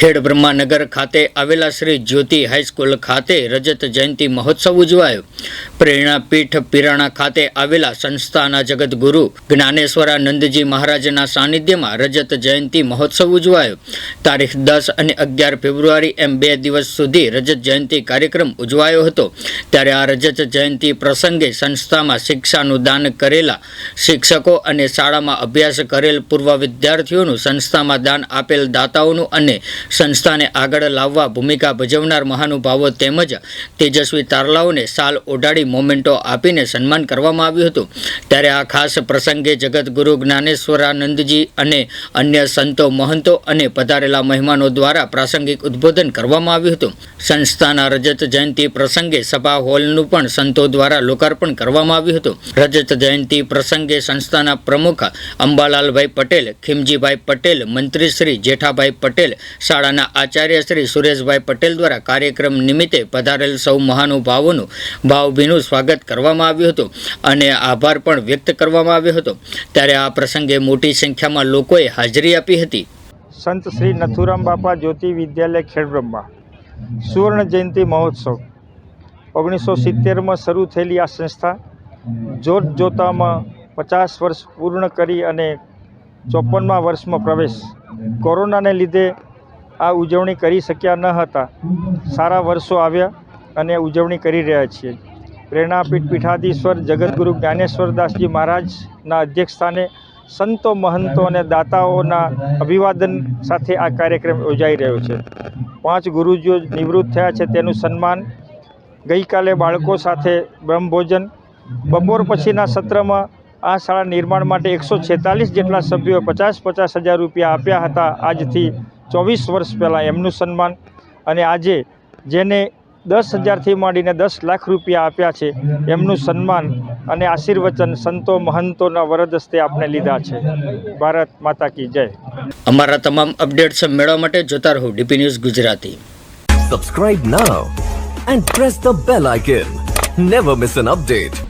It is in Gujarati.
ખેડ બ્રહ્માનગર ખાતે આવેલા શ્રી જ્યોતિ હાઈસ્કૂલ ખાતે રજત જયંતિ મહોત્સવ ઉજવાયો. પ્રેરણાપીઠ પિરાણા ખાતે આવેલા સંસ્થાના જગતગુરુ જ્ઞાનેશ્વરાનંદજી મહારાજના સાનિધ્યમાં રજત જયંતિ મહોત્સવ ઉજવાયો. તારીખ દસ અને અગિયાર ફેબ્રુઆરી એમ બે દિવસ સુધી રજત જયંતિ કાર્યક્રમ ઉજવાયો હતો. ત્યારે આ રજત જયંતિ પ્રસંગે સંસ્થામાં શિક્ષાનું દાન કરેલા શિક્ષકો અને શાળામાં અભ્યાસ કરેલ પૂર્વ વિદ્યાર્થીઓનું સંસ્થામાં દાન આપેલ દાતાઓનું અને સંસ્થાને આગળ લાવવા ભૂમિકા ભજવનાર મહાનુભાવો તેમજ તેજસ્વી તારલાઓને સાલ ઓઢાડી મોમેન્ટો આપીને સન્માન કરવામાં આવ્યું હતું. ત્યારે આ ખાસ પ્રસંગે જગતગુરુ જ્ઞાનેશ્વરાનંદજી અને અન્ય સંતો, મહંતો અને પધારેલા મહેમાનો દ્વારા પ્રાસંગિક ઉદ્બોધન કરવામાં આવ્યું હતું. સંસ્થાના રજત જયંતિ પ્રસંગે સભા હોલનું પણ સંતો દ્વારા લોકાર્પણ કરવામાં આવ્યું હતું. રજત જયંતિ પ્રસંગે સંસ્થાના પ્રમુખ અંબાલાલભાઈ પટેલ, ખીમજીભાઈ પટેલ, મંત્રીશ્રી જેઠાભાઈ પટેલ શાળાના આચાર્ય શ્રી સુરેશભાઈ પટેલ દ્વારા કાર્યક્રમ નિમિત્તે પધારેલ સૌ મહાનુભાવોનું ભાવભીનું સ્વાગત કરવામાં આવ્યું હતું અને આભાર પણ વ્યક્ત કરવામાં આવ્યો હતો. ત્યારે આ પ્રસંગે મોટી સંખ્યામાં લોકોએ હાજરી આપી હતી. સંત શ્રી નથુરામ બાપા જ્યોતિ વિદ્યાલય ખેડબ્રહ્મા. સુવર્ણ જયંતિ મહોત્સવ. ઓગણીસો સિત્તેરમાં શરૂ થયેલી આ સંસ્થા જોત જોતામાં પચાસ વર્ષ પૂર્ણ કરી અને ચોપનમાં વર્ષમાં પ્રવેશ. કોરોનાને લીધે આ ઉજવણી કરી શક્યા ન હતા. સારા વર્ષો આવ્યા અને ઉજવણી કરી રહ્યા છીએ. પ્રેરણાપીઠ પીઠાધીશ્વર જગતગુરુ જ્ઞાનેશ્વરદાસજી મહારાજના અધ્યક્ષસ્થાને સંતો, મહંતો અને દાતાઓના અભિવાદન સાથે આ કાર્યક્રમ યોજાઈ રહ્યો છે. પાંચ ગુરુજીઓ નિવૃત્ત થયા છે તેનું સન્માન ગઈકાલે બાળકો સાથે બ્રહ્મભોજન, બપોર પછીના સત્રમાં આ શાળા નિર્માણ માટે એકસો જેટલા સભ્યોએ પચાસ પચાસ હજાર રૂપિયા આપ્યા હતા. આજથી ચોવીસ વર્ષ પહેલાં એમનું સન્માન અને આજે જેને દસ હજારથી માંડીને દસ લાખ રૂપિયા આપ્યા છે એમનું સન્માન અને આશીર્વચન સંતો મહંતોના વરદસ્તે આપણે લીધા છે. ભારત માતા કી જય. અમારા તમામ અપડેટ્સ મેળવવા માટે જોતા રહો DP news Gujarati. Subscribe now and press the bell icon never miss an update.